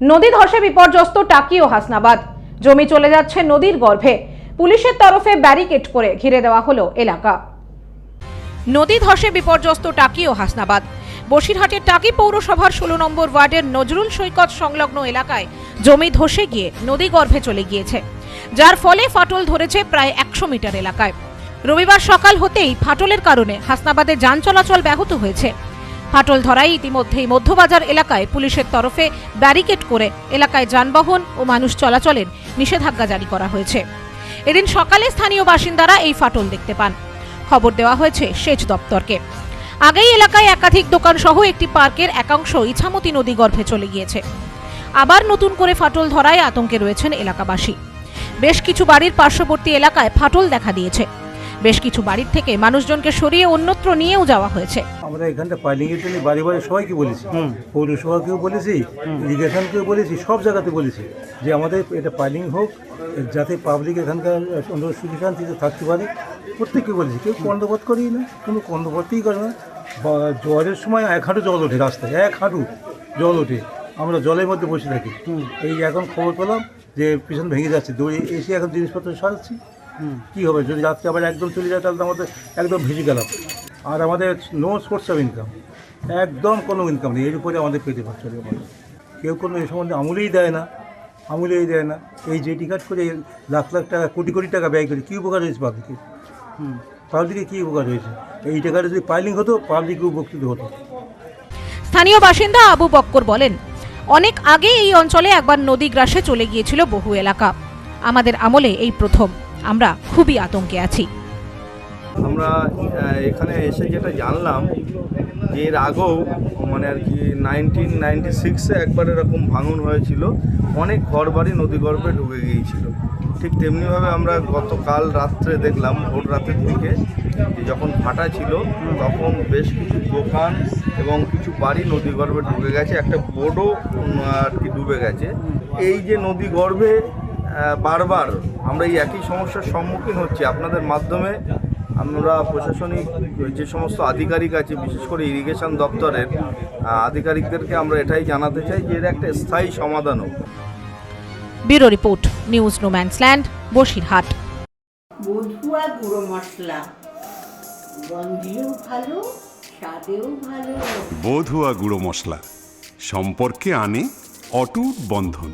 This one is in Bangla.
নদী ধসে বিপর্যস্ত টাকি ও হাসনাবাদ। জমি চলে যাচ্ছে নদীর গর্ভে। পুলিশের তরফে ব্যারিকেড করে ঘিরে দেওয়া হলো এলাকা। নদী ধসে বিপর্যস্ত টাকি ও হাসনাবাদ। বসিরহাটের টাকি পৌরসভার ষোলো নম্বর ওয়ার্ডের নজরুল সৈকত সংলগ্ন এলাকায় জমি ধসে গিয়ে নদী গর্ভে চলে গিয়েছে, যার ফলে ফাটল ধরেছে প্রায় একশো মিটার এলাকায়। রবিবার সকাল হতেই ফাটলের কারণে হাসনাবাদে যান চলাচল ব্যাহত হয়েছে। ফাটল ধরাই ইতিমধ্যেই মধ্যবাজার এলাকায় পুলিশের তরফে ব্যারিকেড করে এলাকায় যানবাহন ও মানুষ চলাচলের নিষেধাজ্ঞা জারি করা হয়েছে। এদিন সকালে স্থানীয় বাসিন্দারা এই ফাটল দেখতে পান। খবর দেওয়া হয়েছে সেচ দপ্তরকে। আগেই এলাকায় একাধিক দোকান সহ একটি পার্কের একাংশ ইছামতি নদী গর্ভে চলে গিয়েছে। আবার নতুন করে ফাটল ধরায় আতঙ্কে রয়েছেন এলাকাবাসী। বেশ কিছু বাড়ির পার্শ্ববর্তী এলাকায় ফাটল দেখা দিয়েছে। বেশ কিছু বাড়ির থেকে মানুষজনকে সরিয়ে অন্যত্র নিয়েও যাওয়া হয়েছে। আমরা এখানটা পাইলিংয়ের জন্য বাড়ি বাড়ি সবাইকে বলেছি। পৌরসভাকেও বলেছি ইরিগেশনকেও বলেছি সব জায়গাতে বলেছি যে আমাদের এটা পাইলিং হোক যাতে পাবলিক এখানকার অন্য সুবিধান্তিতে থাকতে পারে প্রত্যেককে বলেছি। কেউ কন্দবোধ করেই না কোনো কন্দবোধই করে না। জলের সময় এক হাঁটু জল ওঠে রাস্তায় এক হাঁটু জল ওঠে। আমরা জলের মধ্যে বসে থাকি। এই এখন খবর পেলাম যে পিছন ভেঙে যাচ্ছে দৌড়ে এসে এখন জিনিসপত্র সারাচ্ছি কী হবে? যদি রাত্রে আবার একদম চলে যায়, তাহলে তো আমাদের একদম ভেসে গেলাম। আর আমাদের নো সোর্স অফ ইনকাম একদম কোনো ইনকাম নেই। এর উপরে আমাদের ভাত চলে আমাদের কেউ কোনো এ সম্বন্ধে আমলেই দেয় না। আমলেই দেয় না। এই জেটি কাজ করে লাখ লাখ টাকা, কোটি কোটি টাকা ব্যয় করে, কী উপকার হয়েছে পাবলিকে কী উপকার হয়েছে? এই টাকাটা যদি পাইলিং হতো, পাবলিকে উপকৃত হতো। স্থানীয় বাসিন্দা আবু বক্কর বলেন, অনেক আগে এই অঞ্চলে একবার নদী গ্রাসে চলে গিয়েছিল বহু এলাকা। আমাদের আমলে এই প্রথম। আমরা খুবই আতঙ্কে আছি। আমরা এখানে এসে যেটা জানলাম যে এর আগেও মানে আর কি নাইনটিন নাইনটি সিক্সে একবার এরকম ভাঙন হয়েছিল, অনেক ঘরবাড়ি নদী গর্ভে ঢুকে গিয়েছিল। ঠিক তেমনিভাবে আমরা গতকাল রাত্রে দেখলাম, ভোর রাতের দিকে যে যখন ফাটা ছিল, তখন বেশ কিছু দোকান এবং কিছু বাড়ি নদী গর্ভে ঢুকে গেছে, একটা বোর্ডও আর কি ডুবে গেছে। এই যে নদী গর্ভে বারবার আমরা এই একই সমস্যার সম্মুখীন হচ্ছি। আপনাদের মাধ্যমে আমরা প্রশাসনিক যে সমস্ত আধিকারিক আছে বিশেষ করে ইরিগেশন দপ্তরের আধিকারিকদেরকে আমরা এটাই জানাতে চাই যে এর একটা স্থায়ী সমাধান হোক bureau report news no man's land Basirhat. বধুয়া গুঁড়ো মশলা। গন্ধেও ভালো স্বাদেও ভালো। বধুয়া গুঁড়ো মশলা। সম্পর্কে আনে অটুট বন্ধন।